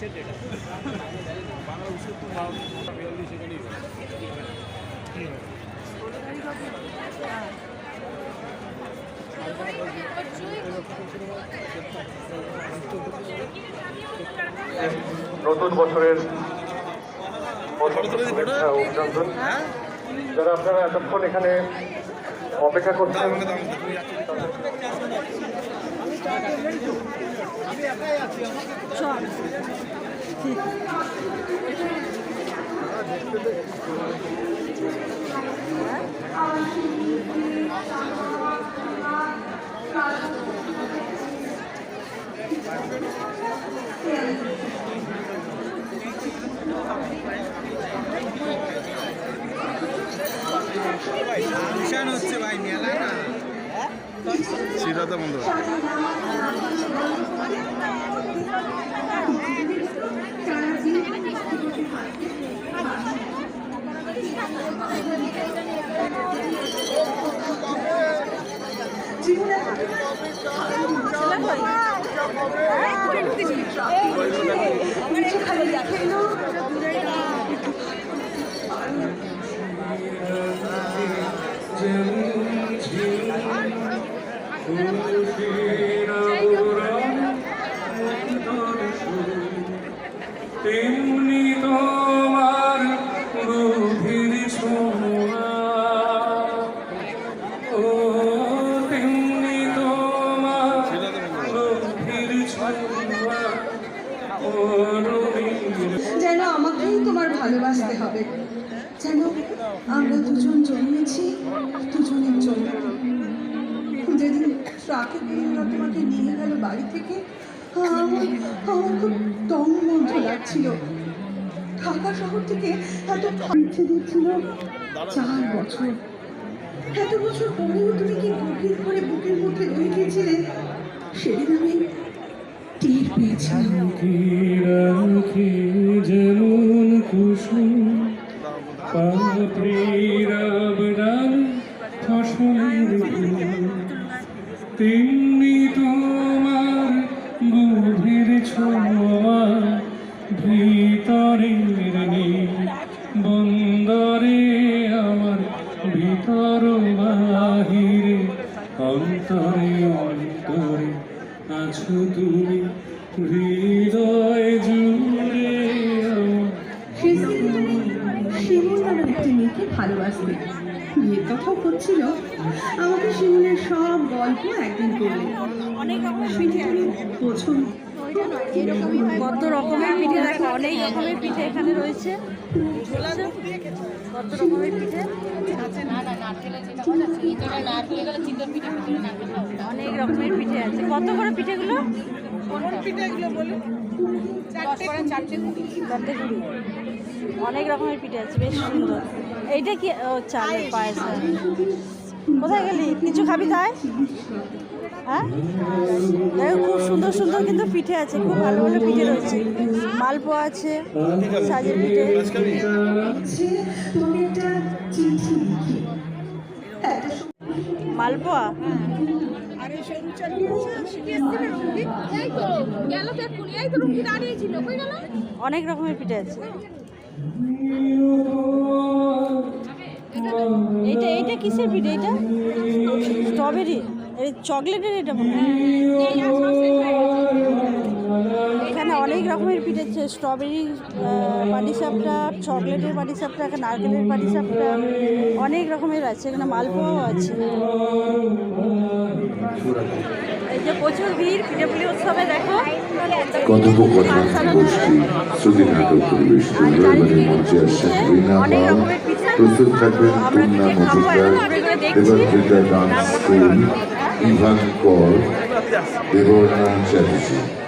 বিদাতা বন্ধু চল নতুন বছরের অভিনন্দন। যারা আপনারা এতক্ষণ এখানে অপেক্ষা করছেন ভাই হচ্ছে ভাই মেলা না? শ্রীরাধা বন্ধু তেমনি ট্রাকে করে তোমাকে নিয়ে গেল বাড়ি থেকে। আমার খুব দম বন্ধ লাগছিল। ঢাকা শহর থেকে এত ইচ্ছে দিচ্ছিল চার বছর। এত বছর পরেও তুমি কি গভীর করে বুকের মধ্যে রয়ে গিয়েছিলে সেদিন আমি টের পেয়েছিলাম। ভিতর বাহিরে অন্তরে অন্তরে আছো তুমি। হৃদয় জুড়ে শিমুল নামের একটি মেয়েকে ভালোবাসতে বিয়ের কথাও করছিল আমাকে শিমুলের সব গল্প একদিন করলে অনেক পিঠে তুমি বোঝো কত রকমের পিঠে দেখো অনেক রকমের পিঠে এখানে রয়েছে। কত রকমের পিঠে অনেক রকমের পিঠে আছে। কত করে পিঠেগুলো? অনেক রকমের পিঠে আছে বেশ সুন্দর। এইটা কি? ও চালের পায়েস। কোথায় গেলি? কিছু খাবি তাই? হ্যাঁ? খুব সুন্দর সুন্দর কিন্তু পিঠে আছে, খুব ভালো ভালো পিঠে রয়েছে। মালপোয়া আছে, সাজের পিঠে। মালপোয়া? অনেক রকমের পিঠে আছে। এইটা এইটা কিসের পিঠে এটা? স্ট্রবেরি। এই চকলেটের এটা মনে এখানে অনেক রকমের পিঠে আছে স্ট্রবেরি পাটিসাপটা চকলেটের পাটিসাপটা এখানে নারকেলের পাটিসাপটা অনেক রকমের আছে এখানে মালপোয়াও আছে। এই যে প্রচুর ভিড় পিঠেপুলি উৎসবে দেখো। রীনা অনেক রকমের পিঠে। প্রস্তুত থাকবেন আমরা দেখছি। Ivan Kor, Deborah Chatterjee.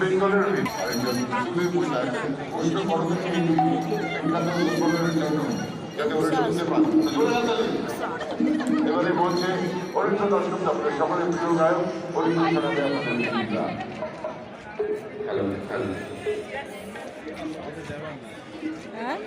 বেঙ্গলের অন্য কর্মসূচি যাতে ওরা শুনতে পান এবারে বলছে অরিত্র দর্শক আপনাদের সকলের প্রিয় গায়ক অরিত্র শোনাবে আপনাদের হ্যাঁ?